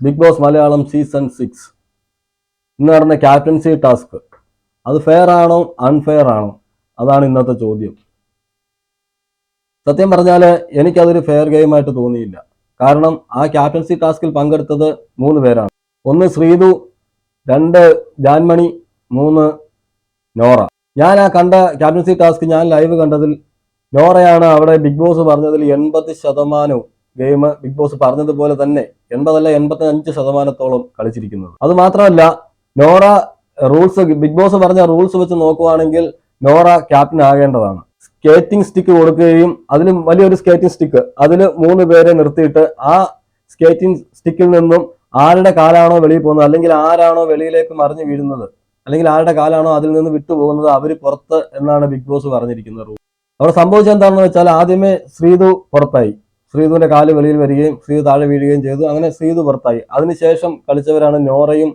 Bigg Boss Malayalam season six. ഇന്ന് നടന്ന captaincy task. അത് ഫെയർ ആണോ അൺഫെയർ ആണോ? അതാണ് ഇന്നത്തെ ചോദ്യം. സത്യം പറഞ്ഞാൽ എനിക്കതൊരു ഫെയർ ഗെയിമായിട്ട് തോന്നിയില്ല. കാരണം ആ ക്യാപ്റ്റൻസി ടാസ്കിൽ പങ്കെടുത്തത് മൂന്ന് പേരാണ്. ഒന്ന് ശ്രീതു രണ്ട് ജാൻമണി മൂന്ന് നോറ. ഞാൻ ആ കണ്ട ക്യാപ്റ്റൻസി ടാസ്ക് ഞാൻ ലൈവ് കണ്ടതിൽ നോറയാണ് അവിടെ ബിഗ് ബോസ് പറഞ്ഞതിൽ എൺപത് ശതമാനവും ഗെയിം ബിഗ് ബോസ് പറഞ്ഞതുപോലെ തന്നെ എൺപതല്ല എൺപത്തി അഞ്ച് ശതമാനത്തോളം കളിച്ചിരിക്കുന്നത്. അത് മാത്രമല്ല നോറ റൂൾസ് ബിഗ് ബോസ് പറഞ്ഞ റൂൾസ് വെച്ച് നോക്കുവാണെങ്കിൽ നോറ ക്യാപ്റ്റൻ ആകേണ്ടതാണ്. സ്കേറ്റിംഗ് സ്റ്റിക്ക് കൊടുക്കുകയും അതിലും വലിയൊരു സ്കേറ്റിംഗ് സ്റ്റിക്ക് അതിൽ മൂന്ന് പേരെ നിർത്തിയിട്ട് ആ സ്കേറ്റിംഗ് സ്റ്റിക്കിൽ നിന്നും ആരുടെ കാലാണോ വെളിയിൽ പോകുന്നത് അല്ലെങ്കിൽ ആരാണോ വെളിയിലേക്ക് മറിഞ്ഞു വീഴുന്നത് അല്ലെങ്കിൽ ആരുടെ കാലാണോ അതിൽ നിന്ന് വിട്ടുപോകുന്നത് അവർ പുറത്ത് എന്നാണ് ബിഗ് ബോസ് പറഞ്ഞിരിക്കുന്നത്. റൂൾ അവിടെ സംഭവിച്ചെന്താണെന്ന് വെച്ചാൽ ആദ്യമേ ശ്രീതു പുറത്തായി. ശ്രീതുവിന്റെ കാൽ വെളിയിൽ വരികയും ശ്രീതു താഴെ വീഴുകയും ചെയ്തു. അങ്ങനെ ശ്രീതു പുറത്തായി. അതിനുശേഷം കളിച്ചവരാണ് നോറയും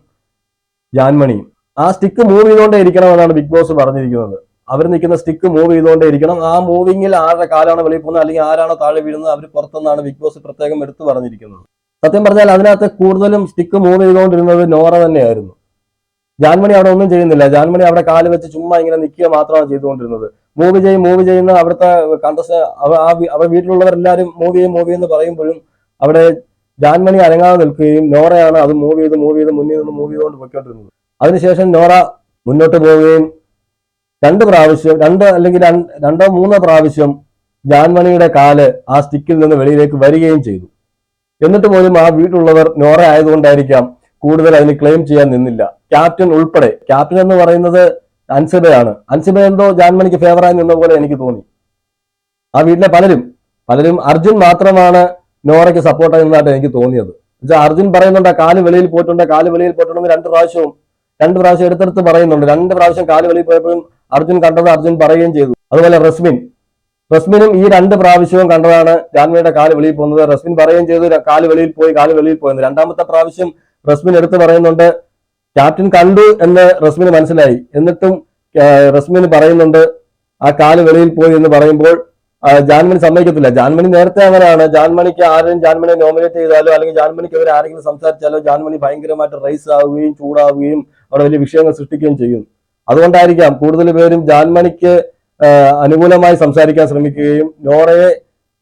ജാൻമണിയും. ആ സ്റ്റിക്ക് മൂവ് ചെയ്തുകൊണ്ടേ ഇരിക്കണമെന്നാണ് ബിഗ് ബോസ് പറഞ്ഞിരിക്കുന്നത്. അവർ നിൽക്കുന്ന സ്റ്റിക്ക് മൂവ് ചെയ്തുകൊണ്ടേ ഇരിക്കണം ആ മൂവിങ്ങിൽ ആരുടെ കാലാണ് വെളിയിൽ പോകുന്നത് അല്ലെങ്കിൽ ആരാണോ താഴെ വീഴുന്നത് അവർ പുറത്തെന്നാണ് ബിഗ് ബോസ് പ്രത്യേകം എടുത്തു പറഞ്ഞിരിക്കുന്നത്. സത്യം പറഞ്ഞാൽ അതിനകത്ത് കൂടുതലും സ്റ്റിക്ക് മൂവ് ചെയ്തുകൊണ്ടിരുന്നത് നോറ തന്നെയായിരുന്നു. ജാൻമണി അവിടെ ഒന്നും ചെയ്യുന്നില്ല. ജാൻമണി അവിടെ കാൽ വെച്ച് ചുമ്മാ ഇങ്ങനെ നിൽക്കുക മാത്രമാണ് ചെയ്തുകൊണ്ടിരുന്നത്. മൂവ് ചെയ്യും മൂവ് ചെയ്യുന്ന അവിടുത്തെ കണ്ടസ്റ്റ് അവർ വീട്ടിലുള്ളവരെല്ലാവരും മൂവ് ചെയ്യും മൂവ് എന്ന് പറയുമ്പോഴും അവിടെ ജാൻമണി അനങ്ങാതെ നിൽക്കുകയും നോറയാണ് അത് മൂവ് ചെയ്ത് മൂവ് ചെയ്ത് മുന്നിൽ നിന്ന് മൂവ് ചെയ്തുകൊണ്ട് പൊയ്ക്കൊണ്ടിരുന്നത്. അതിനുശേഷം നോറ മുന്നോട്ട് പോവുകയും രണ്ട് പ്രാവശ്യം രണ്ട് അല്ലെങ്കിൽ രണ്ടോ മൂന്നോ പ്രാവശ്യം ജാൻമണിയുടെ കാൽ ആ സ്റ്റിക്കിൽ നിന്ന് വെളിയിലേക്ക് വരികയും ചെയ്തു. എന്നിട്ട് പോലും ആ വീട്ടിലുള്ളവർ നോറ ആയതുകൊണ്ടായിരിക്കാം കൂടുതൽ അതിന് ക്ലെയിം ചെയ്യാൻ നിന്നില്ല. ക്യാപ്റ്റൻ ഉൾപ്പെടെ ക്യാപ്റ്റൻ എന്ന് പറയുന്നത് അൻസിബയാണ്. അൻസിബ എന്തോ ജാൻമണിക്ക് ഫേവറായി നിന്ന പോലെ എനിക്ക് തോന്നി. ആ വീട്ടിലെ പലരും പലരും അർജുൻ മാത്രമാണ് നോറയ്ക്ക് സപ്പോർട്ടായി നിന്നതായിട്ട് എനിക്ക് തോന്നിയത്. എന്നുവെച്ചാൽ അർജുൻ പറയുന്നുണ്ട് കാൽ വെളിയിൽ പോയിട്ടുണ്ട് കാൽ വെളിയിൽ പോയിട്ടുണ്ടെന്ന് രണ്ട് പ്രാവശ്യവും രണ്ട് പ്രാവശ്യം എടുത്തെടുത്ത് പറയുന്നുണ്ട്. രണ്ട് പ്രാവശ്യം കാൽ വെളിയിൽ പോയപ്പോഴും അർജുൻ കണ്ടത് അർജുൻ പറയുകയും ചെയ്തു. അതുപോലെ റസ്മിൻ. റസ്മിനും ഈ രണ്ട് പ്രാവശ്യവും കണ്ടതാണ് ജാൻവിയുടെ കാൽ വെളിയിൽ പോകുന്നത്. റസ്മിൻ പറയുകയും ചെയ്തു കാൽ വെളിയിൽ പോയി കാൽ വെളിയിൽ പോയെന്ന്. രണ്ടാമത്തെ പ്രാവശ്യം റസ്മിൻ എടുത്ത് പറയുന്നുണ്ട് ക്യാപ്റ്റൻ കണ്ടു എന്ന് റസ്മിന് മനസ്സിലായി. എന്നിട്ടും റസ്മിന് പറയുന്നുണ്ട് ആ കാൽ വെളിയിൽ പോയി എന്ന് പറയുമ്പോൾ ജാൻമണി സമ്മതിക്കത്തില്ല. ജാൻമണി നേരത്തെ അങ്ങനെയാണ് ജാൻമണിക്ക് ആരെയും ജാൻമണിയെ നോമിനേറ്റ് ചെയ്താലോ അല്ലെങ്കിൽ ജാൻമണിക്കെതിരെ ആരെങ്കിലും സംസാരിച്ചാലോ ജാൻമണി ഭയങ്കരമായിട്ട് റൈസ് ആവുകയും ചൂടാവുകയും അവിടെ വലിയ വിഷയങ്ങൾ സൃഷ്ടിക്കുകയും ചെയ്യും. അതുകൊണ്ടായിരിക്കാം കൂടുതൽ പേരും ജാൻമണിക്ക് അനുകൂലമായി സംസാരിക്കാൻ ശ്രമിക്കുകയും നോറയെ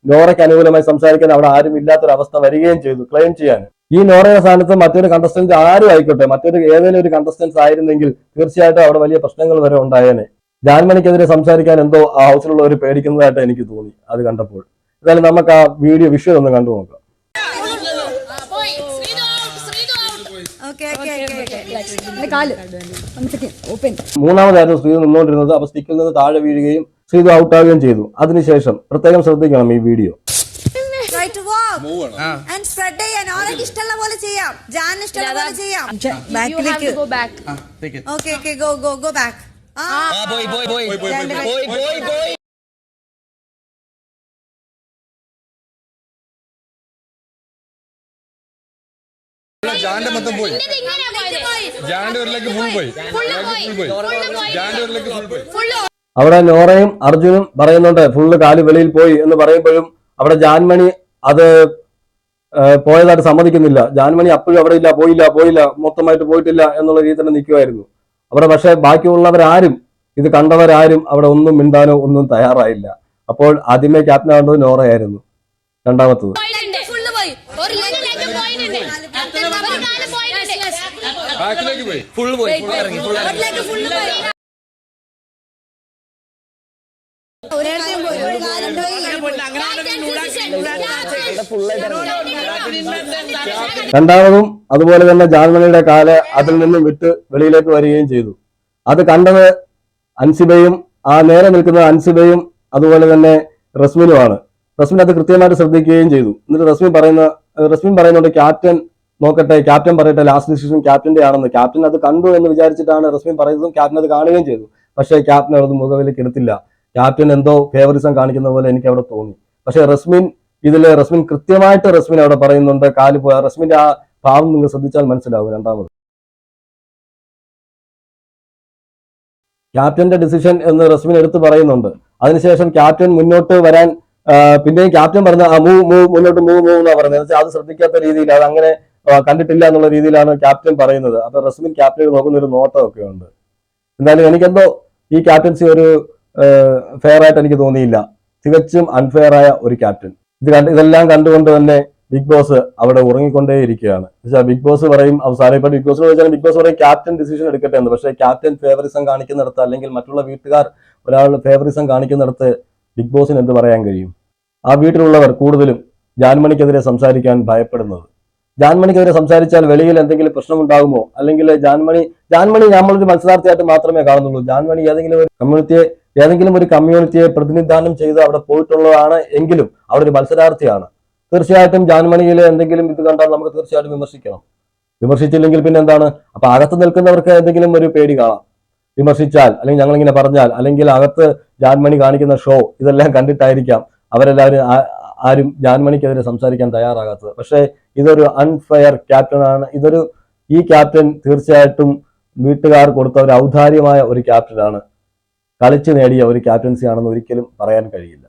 നോറയ്ക്ക് അനുകൂലമായി സംസാരിക്കാൻ അവിടെ ആരും ഇല്ലാത്തൊരവസ്ഥ വരികയും ചെയ്തു ക്ലെയിം ചെയ്യാൻ. ഈ നോറയുടെ സ്ഥാനത്ത് മറ്റൊരു കണ്ടസ്റ്റന്റ് ആരും ആയിക്കോട്ടെ മറ്റൊരു ഏതെങ്കിലും ഒരു കണ്ടസ്റ്റൻസ് ആയിരുന്നെങ്കിൽ തീർച്ചയായിട്ടും അവിടെ വലിയ പ്രശ്നങ്ങൾ വരെ ഉണ്ടായേനെ. ജാൻമണിക്കെതിരെ സംസാരിക്കാൻ എന്തോ ആ ഹൗസിലുള്ളവർ പേടിക്കുന്നതായിട്ട് എനിക്ക് തോന്നി അത് കണ്ടപ്പോൾ. എന്തായാലും നമുക്ക് ആ വീഡിയോ വിഷ്വൽ ഒന്ന് കണ്ടു നോക്കാം. മൂന്നാമതായിരുന്നു സ്ത്രീ നിന്നുകൊണ്ടിരുന്നത് അപ്പൊ സ്റ്റിക്കിൽ നിന്ന് താഴെ വീഴുകയും ശ്രീതു ഔട്ടാവുകയും ചെയ്തു. അതിനുശേഷം പ്രത്യേകം ശ്രദ്ധിക്കണം ഈ വീഡിയോ. ഇഷ്ടമുള്ള പോലെ ചെയ്യാം. ജാൻ ഇഷ്ടമുള്ള പോലെ ചെയ്യാം. ബാക്കിലേക്ക്. Okay okay go go go back ആ. പോയി പോയി പോയി. പോയി പോയി പോയി ജാന്റെ മൊത്തം പോയി. ജാന്റെ ഒരു ലെഗ് ഫുൾ പോയി. ജാന്റെ ഒരു ലെഗ് ഫുൾ പോയി. അവിടെ നോറയും അർജുനും പറയുന്നുണ്ട് ഫുള്ള് കാൽ വെളിയിൽ പോയി എന്ന് പറയുമ്പോഴും അവിടെ ജാൻമണി അത് പോയതായിട്ട് സമ്മതിക്കുന്നില്ല. ജാൻമണി അപ്പോഴും അവിടെ ഇല്ല പോയില്ല പോയില്ല മൊത്തമായിട്ട് പോയിട്ടില്ല എന്നുള്ള രീതിയിൽ തന്നെ നിൽക്കുമായിരുന്നു അവിടെ പക്ഷെ ബാക്കിയുള്ളവരാരും ഇത് കണ്ടവരാരും അവിടെ ഒന്നും മിണ്ടാനോ ഒന്നും തയ്യാറായില്ല. അപ്പോൾ ആദ്യമേ ക്യാപ്റ്റൻ ആവേണ്ടത് നോറയായിരുന്നു രണ്ടാമത്തത്. ഫുള്ള് പോയി. ഒരു ഫുള്ള് പോയിട്ടുണ്ട് രണ്ടാമതും അതുപോലെ തന്നെ ജാൻമണിയുടെ കാൽ അതിൽ നിന്നും വിട്ട് വെളിയിലേക്ക് വരികയും ചെയ്തു. അത് കണ്ടത് അൻസിബയും ആ നേരെ നിൽക്കുന്ന അൻസിബയും അതുപോലെ തന്നെ റസ്മിനുമാണ്. റസ്മിൻ അത് കൃത്യമായിട്ട് ശ്രദ്ധിക്കുകയും ചെയ്തു. എന്നിട്ട് റസ്മിൻ പറയുന്ന റസ്മിൻ പറയുന്നുണ്ട് ക്യാപ്റ്റൻ നോക്കട്ടെ ക്യാപ്റ്റൻ പറയട്ടെ ലാസ്റ്റ് ഡിസിഷൻ ക്യാപ്റ്റന്റെ ആണെന്ന്. ക്യാപ്റ്റൻ അത് കണ്ടു എന്ന് വിചാരിച്ചിട്ടാണ് റസ്മിൻ പറയുന്നതും ക്യാപ്റ്റൻ അത് കാണുകയും ചെയ്തു. പക്ഷേ ക്യാപ്റ്റൻ അത് മുഖവിലേക്ക് എടുത്തില്ല. ക്യാപ്റ്റൻ എന്തോ ഫേവറിസം കാണിക്കുന്ന പോലെ എനിക്ക് അവിടെ തോന്നി. പക്ഷെ റസ്മിൻ ഇതിൽ റസ്മിൻ കൃത്യമായിട്ട് റസ്മിൻ അവിടെ പറയുന്നുണ്ട് കാൽ പോയ റസ്മിന്റെ ആ ഭാവം നിങ്ങൾ ശ്രദ്ധിച്ചാൽ മനസ്സിലാവും രണ്ടാമത്. ക്യാപ്റ്റന്റെ ഡിസിഷൻ എന്ന് റസ്മിൻ എടുത്ത് പറയുന്നുണ്ട്. അതിനുശേഷം ക്യാപ്റ്റൻ മുന്നോട്ട് വരാൻ പിന്നെയും ക്യാപ്റ്റൻ പറഞ്ഞ ആ മൂവ് മുന്നോട്ട് മൂ മൂവ് എന്നാ എന്ന് അത് ശ്രദ്ധിക്കാത്ത രീതിയിൽ അത് അങ്ങനെ കണ്ടിട്ടില്ല എന്നുള്ള രീതിയിലാണ് ക്യാപ്റ്റൻ പറയുന്നത്. അപ്പൊ റസ്മിൻ ക്യാപ്റ്റനെ നോക്കുന്ന ഒരു നോട്ടമൊക്കെ ഉണ്ട്. എന്തായാലും എനിക്കെന്തോ ഈ ക്യാപ്റ്റൻസി ഒരു ഫെയർ ആയിട്ട് എനിക്ക് തോന്നിയില്ല. തികച്ചും അൺഫെയർ ആയ ഒരു ക്യാപ്റ്റൻ ഇത് കണ്ട് ഇതെല്ലാം കണ്ടുകൊണ്ട് തന്നെ ബിഗ് ബോസ് അവിടെ ഉറങ്ങിക്കൊണ്ടേ ഇരിക്കുകയാണ് പക്ഷേ ബിഗ് ബോസ് പറയും അവസാനം ഇപ്പൊ ബിഗ് ബോസ് ചോദിച്ചാൽ ബിഗ് ബോസ് പറയും ക്യാപ്റ്റൻ ഡിസിഷൻ എടുക്കട്ടെ എന്ന്. പക്ഷേ ക്യാപ്റ്റൻ ഫേവറിസം കാണിക്കുന്നിടത്ത് അല്ലെങ്കിൽ മറ്റുള്ള വീട്ടുകാർ ഒരാൾ ഫേവറിസം കാണിക്കുന്നിടത്ത് ബിഗ് ബോസിന് എന്ത് പറയാൻ കഴിയും? ആ വീട്ടിലുള്ളവർ കൂടുതലും ജാൻമണിക്കെതിരെ സംസാരിക്കാൻ ഭയപ്പെടുന്നത്. ജാൻമണിക്കെതിരെ സംസാരിച്ചാൽ വെളിയിൽ എന്തെങ്കിലും പ്രശ്നം ഉണ്ടാകുമോ അല്ലെങ്കിൽ ജാൻമണി ജാൻമണി നമ്മളൊരു മത്സരാർത്ഥിയായിട്ട് മാത്രമേ കാണുന്നുള്ളൂ. ജാൻമണി ഏതെങ്കിലും ഒരു കമ്മ്യൂണിറ്റിയെ ഏതെങ്കിലും ഒരു കമ്മ്യൂണിറ്റിയെ പ്രതിനിധാനം ചെയ്ത് അവിടെ പോയിട്ടുള്ളതാണ് എങ്കിലും അവിടെ ഒരു മത്സരാർത്ഥിയാണ്. തീർച്ചയായിട്ടും ജാൻമണിയിലെ എന്തെങ്കിലും ഇത് കണ്ടാൽ നമുക്ക് തീർച്ചയായിട്ടും വിമർശിക്കണം. വിമർശിച്ചില്ലെങ്കിൽ പിന്നെ എന്താണ്? അപ്പൊ അകത്ത് നിൽക്കുന്നവർക്ക് എന്തെങ്കിലും ഒരു പേടി കാണാം. വിമർശിച്ചാൽ അല്ലെങ്കിൽ ഞങ്ങൾ ഇങ്ങനെ പറഞ്ഞാൽ അല്ലെങ്കിൽ അകത്ത് ജാൻമണി കാണിക്കുന്ന ഷോ ഇതെല്ലാം കണ്ടിട്ടായിരിക്കാം അവരെല്ലാവരും ആരും ജാൻമണിക്കെതിരെ സംസാരിക്കാൻ തയ്യാറാകാത്തത്. പക്ഷേ ഇതൊരു അൺഫെയർ ക്യാപ്റ്റനാണ് ഇതൊരു ഈ ക്യാപ്റ്റൻ തീർച്ചയായിട്ടും വീട്ടുകാർ കൊടുത്ത ഒരു ഔദാര്യമായ ഒരു ക്യാപ്റ്റനാണ് കളിച്ചു നേടിയ ഒരു ക്യാപ്റ്റൻസി ആണെന്ന് ഒരിക്കലും പറയാൻ കഴിയില്ല.